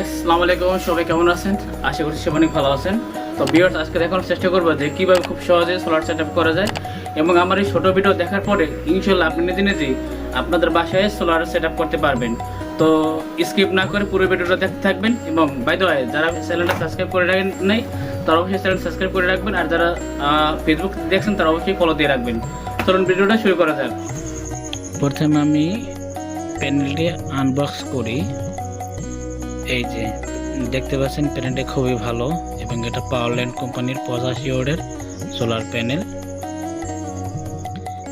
আসসালামু আলাইকুম সবাই কেমন আছেন? আশা করছি সবাই ভালো আছেন। তো ভিউয়ার্স আজকে দেখানোর চেষ্টা করব যে কীভাবে খুব সহজে সোলার সেট করা যায়। এবং আমার এই ছোটো ভিডিও দেখার পরে ইনশাল্লাহ আপনি নিজে নিজেই আপনাদের বাসায় সোলার সেট করতে পারবেন। তো স্কিপ না করে পুরো ভিডিওটা দেখতে থাকবেন। এবং বাই দ্য যারা চ্যানেলটা সাবস্ক্রাইব করে রাখেন নাই, তারা অবশ্যই চ্যানেল সাবস্ক্রাইব করে রাখবেন। আর যারা ফেসবুক দেখছেন, তারা অবশ্যই ফলো দিয়ে রাখবেন। চলুন ভিডিওটা শুরু করা যাক। প্রথমে আমি প্যানেলটি আনবক্স করি। এই যে দেখতে পাচ্ছেন প্যানেলটা খুবই ভালো এবং এটা পাওয়ারল্যান্ড কোম্পানির পঁচাশি ওয়ার্ডের সোলার প্যানেল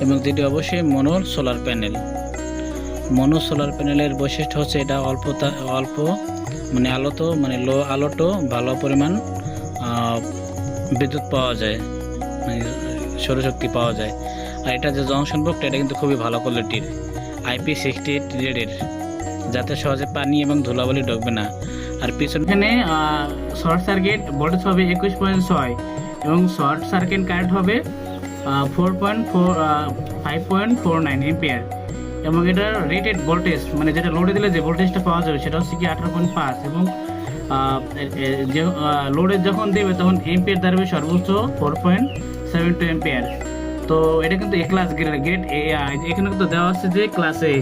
এবং যেটি অবশ্যই mono solar panel mono solar প্যানেলের বৈশিষ্ট্য হচ্ছে এটা অল্প অল্প মানে আলোতো মানে লো আলোটো ভালো পরিমাণ বিদ্যুৎ পাওয়া যায় মানে সৌরশক্তি পাওয়া যায়। আর এটা যে জংশন বক্সটা এটা কিন্তু খুবই ভালো কোয়ালিটির আইপি সিক্সটি এইট গ্রেডের যাতে সহজে পানি এবং ধুলাবালি ঢুকবে না। আর পিছনে শর্ট সার্কিট, ভোল্টেজ হবে একুশ পয়েন্ট ছয় এবং শর্ট সার্কিট কারেন্ট হবে four point four five point four nine ampere এবং এটার রেটেড ভোল্টেজ মানে যেটা লোডে দিলে যে ভোল্টেজটা পাওয়া যাবে সেটা হচ্ছে কি আঠারো পয়েন্ট পাঁচ এবং যে লোডে যখন দেবে তখন এম্পিয়ার দাঁড়াবে সর্বোচ্চ four point seven two ampere তো এটা কিন্তু A class grade grade A এখানে কিন্তু দেওয়া আছে যে ক্লাস এ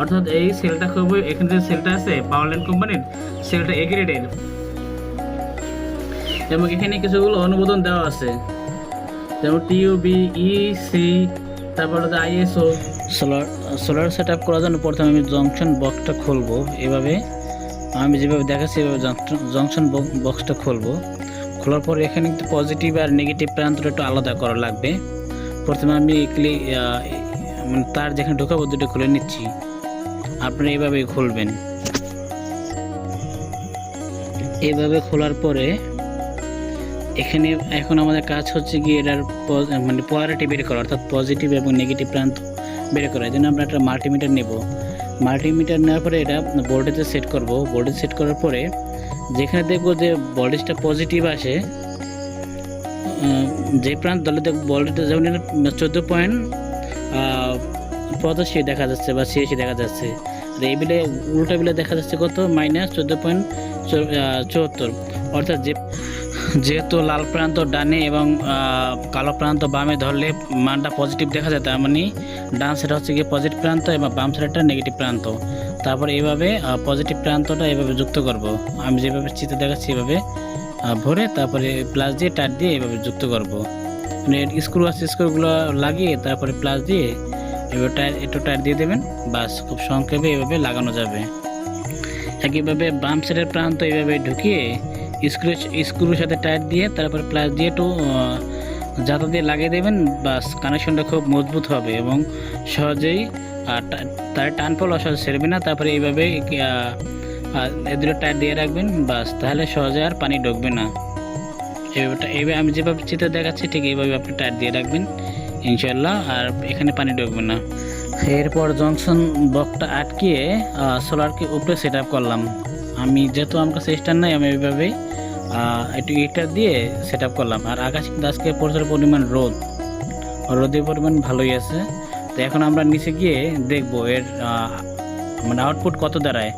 অর্থাৎ এই সেলটা খুবই, এখানে যে সেলটা আছে পাওয়ারল্যান্ড কোম্পানির সেলটা এ গ্রেডের এবং এখানে কিছুগুলো অনুমোদন দেওয়া আছে। যেমন টিউবি ই সি তারপরে ISO solar solar set up করার জন্য প্রথমে আমি জংশন বক্সটা খুলবো। এভাবে আমি যেভাবে দেখাচ্ছি, এভাবে জংশন বক্সটা খুলবো। খোলার পর এখানে কিন্তু পজিটিভ আর নেগেটিভ প্রান্তটা একটু আলাদা করা লাগবে। প্রথমে আমি ক্লি মানে তার যেখানে ঢোকাবো, দুটো খুলে নিচ্ছি। আপনি এইভাবে খুলবেন। এইভাবে খোলার পরে এখানে এখন আমাদের কাজ হচ্ছে কি এটার মানে পোলারিটি বের করা, অর্থাৎ পজিটিভ এবং নেগেটিভ প্রান্ত বের করা। এই আমরা একটা মাল্টিমিটার নেব। মাল্টিমিটার নেওয়ার পরে এটা ভোল্টেজে সেট করব। ভোল্টেজ সেট করার পরে যেখানে দেখব যে ভোল্টেজটা পজিটিভ আসে যে প্রান্ত দলে দেখব ভোল্টেজ যেমন চোদ্দ পয়েন্ট পঁচাশি দেখা যাচ্ছে বা ছিয়াশি দেখা যাচ্ছে। এই বিলে উল্টা বিলে দেখা যাচ্ছে কত? মাইনাস চোদ্দ পয়েন্ট চুয়াত্তর। অর্থাৎ যে যেহেতু লাল প্রান্ত ডানে এবং কালো প্রান্ত বামে ধরলে মানটা পজিটিভ দেখা যায়, তার মানে ডান সাইড হচ্ছে গিয়ে পজিটিভ প্রান্ত এবং বাম সাইডটা নেগেটিভ প্রান্ত। তারপর এইভাবে পজিটিভ প্রান্তটা এভাবে যুক্ত করব। আমি যেভাবে চিত্র দেখাচ্ছি এভাবে ভরে তারপরে প্লাস দিয়ে টার দিয়ে এভাবে যুক্ত করব। মানে স্ক্রু আছে স্ক্রুগুলো লাগিয়ে তারপরে প্লাস দিয়ে এভাবে টায়ার একটু টায়ার দিয়ে দেবেন। বাস খুব সংক্ষেপে এভাবে লাগানো যাবে। একইভাবে বাম সাইডের প্রান্ত এইভাবে ঢুকিয়ে স্ক্রু, স্ক্রুর সাথে টায়ার দিয়ে, তারপর প্লাস দিয়ে একটু জাতা দিয়ে লাগিয়ে দেবেন। বাস কানেকশনটা খুব মজবুত হবে এবং সহজেই তার টান পড়লে সহজে সেরবে না। তারপরে এইভাবে এদের টায়ার দিয়ে রাখবেন। বাস, তাহলে সহজে আর পানি ঢুকবে না। এইভাবে আমি যেভাবে চিত্র দেখাচ্ছি, ঠিক এইভাবে আপনি টায়ার দিয়ে রাখবেন। ইনশাল্লাহ আর এখানে পানি ঢুকবে না। এরপর জংশন বকটা আটকিয়ে সোলারকে উপরে সেট আপ করলাম। আমি যেহেতু আমার কাছে স্টার নাই, আমি এইভাবে একটু ইটার দিয়ে সেট আপ করলাম। আর আকাশে কিন্তু আজকে প্রচুর পরিমাণ রোদ। রোদের পরিমাণ ভালোই আছে। তো এখন আমরা নিচে গিয়ে দেখব এর মানে আউটপুট কত দাঁড়ায়।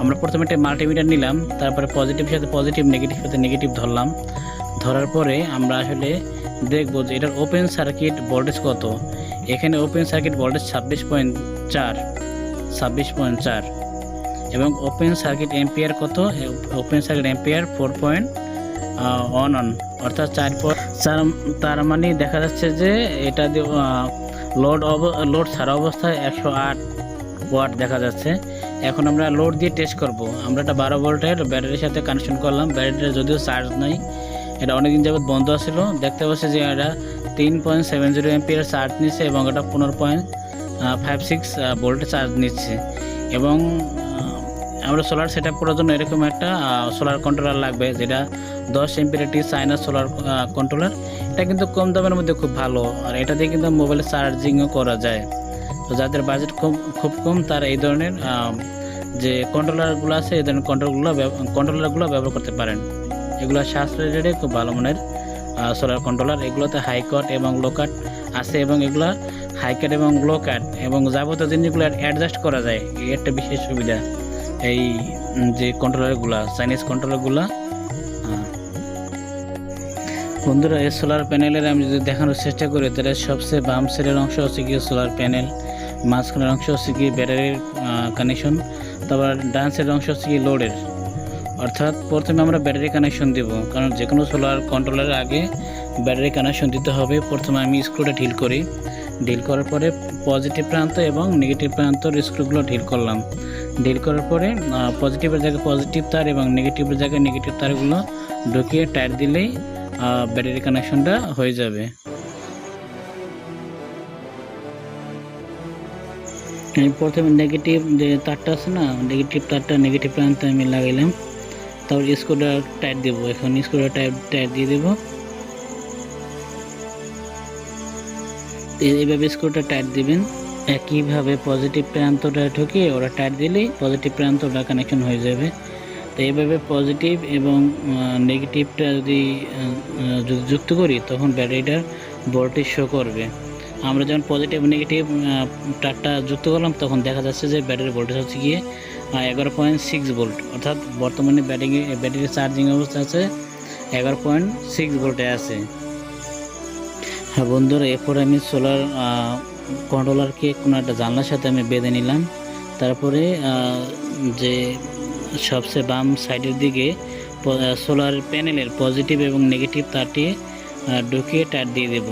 আমরা প্রথমে একটা মাল্টিমিটার নিলাম, তারপরে পজিটিভ সাথে পজিটিভ নেগেটিভ সাথে নেগেটিভ ধরলাম। ধরার পরে আমরা আসলে দেখব যে এটার ওপেন সার্কিট ভোল্টেজ কত। এখানে ওপেন সার্কিট ভোল্টেজ ছাব্বিশ পয়েন্ট চার, ছাব্বিশ পয়েন্ট চার। এবং ওপেন সার্কিট এম্পিয়ার কত? Open circuit ampere four point on on অর্থাৎ চার পয়েন্ট তার মানে দেখা যাচ্ছে যে এটা লোড অব লোড ছাড়া অবস্থায় একশো আট ওয়াট দেখা যাচ্ছে। এখন আমরা লোড দিয়ে টেস্ট করব। আমরা একটা বারো ভোল্টের ব্যাটারির সাথে কানেকশন করলাম। ব্যাটারিটা যদিও চার্জ নাই এটা অনেকদিন যাবত বন্ধ ছিল দেখতে পাচ্ছি যে এটা তিন point seven zero ampere charge নিচ্ছে এবং এটা পনেরো পয়েন্ট ফাইভ সিক্স ভোল্টে চার্জ নিচ্ছে। এবং আমরা সোলার সেট আপ করার জন্য এরকম একটা সোলার কন্ট্রোলার লাগবে, যেটা দশ এমপিরিটি চাইনা সোলার কন্ট্রোলার এটা কিন্তু কম দামের মধ্যে খুব ভালো, আর এটা দিয়ে কিন্তু মোবাইলে চার্জিংও করা যায়। তো যাদের বাজেট খুব খুব কম, তারা এই ধরনের যে কন্ট্রোলারগুলো আছে, এই ধরনের কন্ট্রোলগুলো কন্ট্রোলারগুলো ব্যবহার করতে পারেন। এগুলো সাশ্রয় রেটে খুব ভালো মানের সোলার কন্ট্রোলার এগুলোতে হাই কাট এবং লো কাট আছে এবং এগুলো হাই কাট এবং লো কাট এবং যাবতীয় জিনিসগুলো অ্যাডজাস্ট করা যায়। এই একটা বিশেষ সুবিধা এই যে কন্ট্রোলারগুলা চাইনিজ কন্ট্রোলারগুলা বন্ধুরা, এই সোলার প্যানেলের আমি যদি দেখানোর চেষ্টা করি, তাহলে সবচেয়ে বাম সাইডের অংশ হচ্ছে কি সোলার প্যানেল মাঝখানের অংশ হচ্ছে কি ব্যাটারির কানেকশন তারপর ডান সাইডের অংশ হচ্ছে কি লোডের অর্থাৎ প্রথমে আমরা ব্যাটারি কানেকশন দেব, কারণ যে কোনো সোলার কন্ট্রোলারের আগে ব্যাটারি কানেকশন দিতে হবে। প্রথমে আমি স্ক্রুটা ঢিল করি। ঢিল করার পরে পজিটিভ প্রান্ত এবং নেগেটিভ প্রান্তর স্ক্রুগুলো ঢিল করলাম। ঢিল করার পরে পজিটিভের জায়গায় পজিটিভ তার এবং নেগেটিভের জায়গায় নেগেটিভ তারগুলো ঢুকিয়ে টায়ার দিলেই ব্যাটারি কানেকশনটা হয়ে যাবে। আমি প্রথমে নেগেটিভ যে তারটা আছে না নেগেটিভ তারটা নেগেটিভ প্রান্তে আমি লাগাইলাম। তারপর স্ক্রুটা টাইট দেবো। এখন স্ক্রুটা টাইট টাইট দিয়ে দেবো। এইভাবে স্ক্রুটা টাইট দিবেন। একইভাবে পজিটিভ প্রান্তটা ঢুকিয়ে ওরা টাইট দিলেই পজিটিভ প্রান্তটা কানেকশন হয়ে যাবে। তো এইভাবে পজিটিভ এবং নেগেটিভটা যদি যদি যুক্ত করি, তখন ব্যাটারিটার ভোল্টেজ শো করবে। আমরা যখন পজিটিভ নেগেটিভ তারটা যুক্ত করলাম, তখন দেখা যাচ্ছে যে ব্যাটারির ভোল্টেজ হচ্ছে গিয়ে এগারো পয়েন্ট সিক্স ভোল্ট অর্থাৎ বর্তমানে ব্যাটারি ব্যাটারির চার্জিং অবস্থা আছে এগারো পয়েন্ট সিক্স ভোল্টে আছে। হ্যাঁ বন্ধুরা, এরপরে আমি সোলার কন্ট্রোলারকে কোনো একটা জানলার সাথে আমি বেঁধে নিলাম। তারপরে যে সবচেয়ে বাম সাইডের দিকে সোলার প্যানেলের পজিটিভ এবং নেগেটিভ তারটি ঢুকিয়ে টায়ার দিয়ে দেব।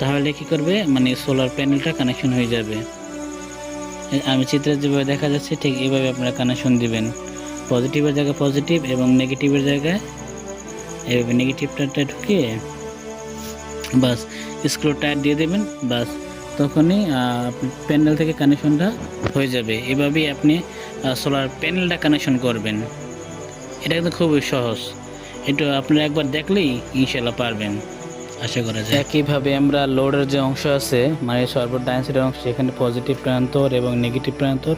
তাহলে কি করবে? মানে সোলার প্যানেলটা কানেকশন হয়ে যাবে। আমি চিত্রে যেভাবে দেখা যাচ্ছে, ঠিক এইভাবে আপনারা কানেকশন দিবেন। পজিটিভের জায়গায় পজিটিভ এবং নেগেটিভের জায়গায় এইভাবে নেগেটিভটা ঢুকিয়ে বাস স্ক্রু টায়ার দিয়ে দেবেন, বাস তখনই প্যান্ডেল থেকে কানেকশনটা হয়ে যাবে। এভাবেই আপনি সোলার প্যানেলটা কানেকশন করবেন। এটা কিন্তু খুবই সহজ। এটা আপনারা একবার দেখলেই ইনশাল্লাহ পারবেন। আশা করা যায়। একইভাবে আমরা লোডের যে অংশ আছে মানে সর্বোচ্চ ডাইন অংশ, সেখানে পজিটিভ প্রান্তর এবং নেগেটিভ প্রান্তর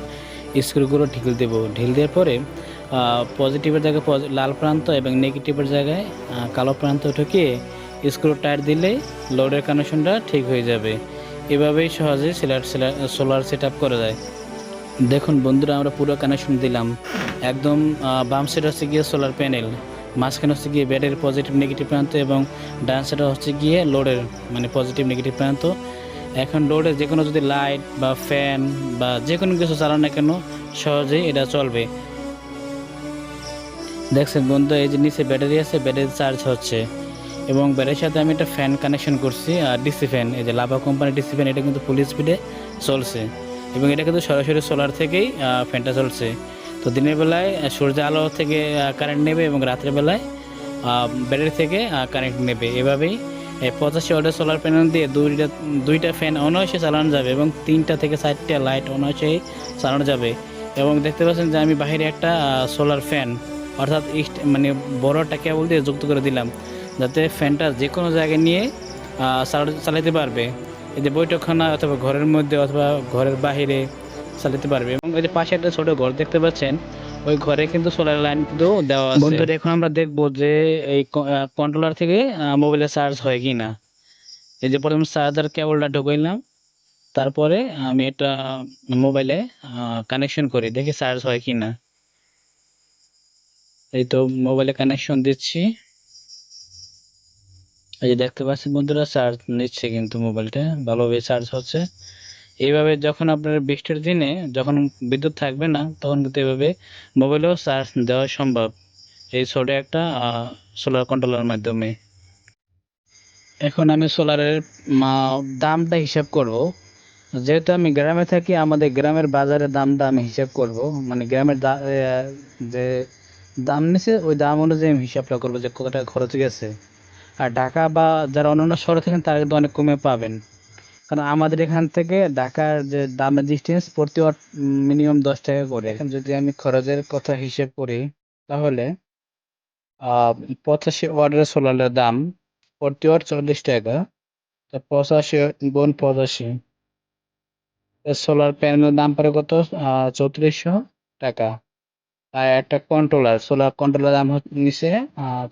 স্ক্রুগুলো ঢিল দেব। ঢিল দেওয়ার পরে পজিটিভের জায়গায় লাল প্রান্ত এবং নেগেটিভের জায়গায় কালো প্রান্ত ঢুকিয়ে স্ক্রু টায়ার দিলেই লোডের কানেকশনটা ঠিক হয়ে যাবে। এভাবেই সহজে সোলার সোলার সেট আপ করা যায়। দেখুন বন্ধুরা, আমরা পুরো কানেকশন দিলাম। একদম বাম সাইড হচ্ছে গিয়ে সোলার প্যানেল মাঝখানে হচ্ছে গিয়ে ব্যাটারির পজিটিভ নেগেটিভ প্রান্ত এবং ডান সাইডে হচ্ছে গিয়ে লোডের মানে পজিটিভ নেগেটিভ প্রান্ত। এখন লোডে যে কোনো যদি লাইট বা ফ্যান বা যে কোনো কিছু চালানো না কেন, সহজেই এটা চলবে। দেখছেন বন্ধু, এই যে নিচে ব্যাটারি আছে, ব্যাটারি চার্জ হচ্ছে। এবং ব্যাটারির সাথে আমি একটা ফ্যান কানেকশন করছি, আর ডিসি ফ্যান এই যে লাভা কোম্পানির ডিসি ফ্যান এটা কিন্তু ফুল স্পিডে চলছে। এবং এটা কিন্তু সরাসরি সোলার থেকেই ফ্যানটা চলছে। তো দিনের বেলায় সূর্যের আলো থেকে কারেন্ট নেবে এবং রাত্রের বেলায় ব্যাটারি থেকে কারেন্ট নেবে। এভাবেই পঁচাশি ওয়াটের সোলার প্যানেল দিয়ে দুইটা দুইটা ফ্যান অনায়াসে চালানো যাবে এবং তিনটা থেকে চারটা লাইট অনায়াসেই চালানো যাবে। এবং দেখতে পাচ্ছেন যে আমি বাইরে একটা সোলার ফ্যান অর্থাৎ মানে বড় একটা কেবল দিয়ে যুক্ত করে দিলাম, যাতে ফ্যানটা যে কোনো জায়গায় নিয়ে চালাতে পারবে। এই যে বৈঠকখানা অথবা ঘরের মধ্যে অথবা ঘরের বাইরে চালাতে পারবে। এবং ওই যে পাশে একটা ছোট ঘর দেখতে পাচ্ছেন, ওই ঘরে কিন্তু সোলার লাইন কিন্তু দেওয়া আছে। বন্ধুরা, এখন আমরা দেখব যে এই কন্ট্রোলার থেকে মোবাইলে চার্জ হয় কি না এই যে প্রথম চার্জার কেবলটা ঢুকাইলাম। তারপরে আমি এটা মোবাইলে কানেকশন করি, দেখি চার্জ হয় কি না এই তো মোবাইলে কানেকশন দিচ্ছি। এই যে দেখতে পাচ্ছেন বন্ধুরা চার্জ নিচ্ছে কিন্তু মোবাইলটা ভালোভাবে চার্জ হচ্ছে। এইভাবে যখন আপনার বৃষ্টির দিনে যখন বিদ্যুৎ থাকবে না, তখন কিন্তু এভাবে মোবাইলেও চার্জ দেওয়া সম্ভব। এই ছোট একটা সোলার কন্ট্রোলার মাধ্যমে। এখন আমি সোলারের দামটা হিসাব করব। যেহেতু আমি গ্রামে থাকি, আমাদের গ্রামের বাজারের দামটা আমি হিসাব করব। মানে গ্রামের যে দাম নিছে, ওই দাম অনুযায়ী আমি হিসাবটা করব যে কত টাকা খরচ গেছে। আর ঢাকা বা যারা অন্যান্য শহরে থাকেন, তারা কিন্তু অনেক কমে পাবেন। কারণ আমাদের এখান থেকে ঢাকার যে দামের ডিস্টেন্স প্রতি মিনিমাম দশ টাকা করে। এখন যদি আমি খরচের কথা হিসেব করি, তাহলে পঁচাশি ওয়াটের সোলারের দাম প্রতি ওয়াট চল্লিশ টাকা। তো পঁচাশি গুণ পঁচাশি সোলার প্যানেলের দাম পড়ে কত? চৌত্রিশশো টাকা। আর একটা কন্ট্রোলার সোলার কন্ট্রোলার দাম নিচে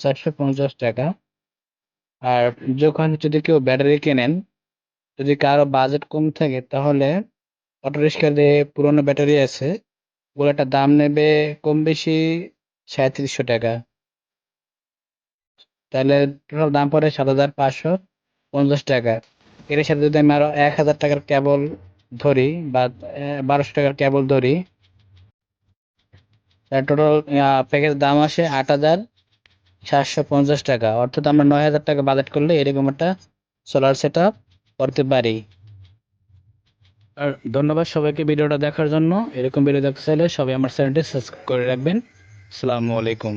চারশো পঞ্চাশ টাকা। আর যখন যদি কেউ ব্যাটারি কেনেন যদি কারও বাজেট কম থাকে তাহলে অটো রিক্সার যে পুরোনো ব্যাটারি আছে ওগুলোটার দাম নেবে কম বেশি সাঁত্রিশশো টাকা। তাহলে টোটাল দাম পড়ে সাত হাজার পাঁচশো পঞ্চাশ টাকা। এর সাথে যদি আমি আরও এক হাজার টাকার কেবল ধরি বা বারোশো টাকার কেবল ধরি টোটাল প্যাকেজ দাম আসে আট হাজার সাতশো পঞ্চাশ টাকা। অর্থাৎ আমরা নয় হাজার টাকা বাজেট করলে এরকম একটা সোলার সেট আপ করতে পারি। আর ধন্যবাদ সবাইকে ভিডিওটা দেখার জন্য। এরকম ভিডিও দেখতে চাইলে সবাই আমার চ্যানেলটি সাবস্ক্রাইব করে রাখবেন। আসসালামু আলাইকুম।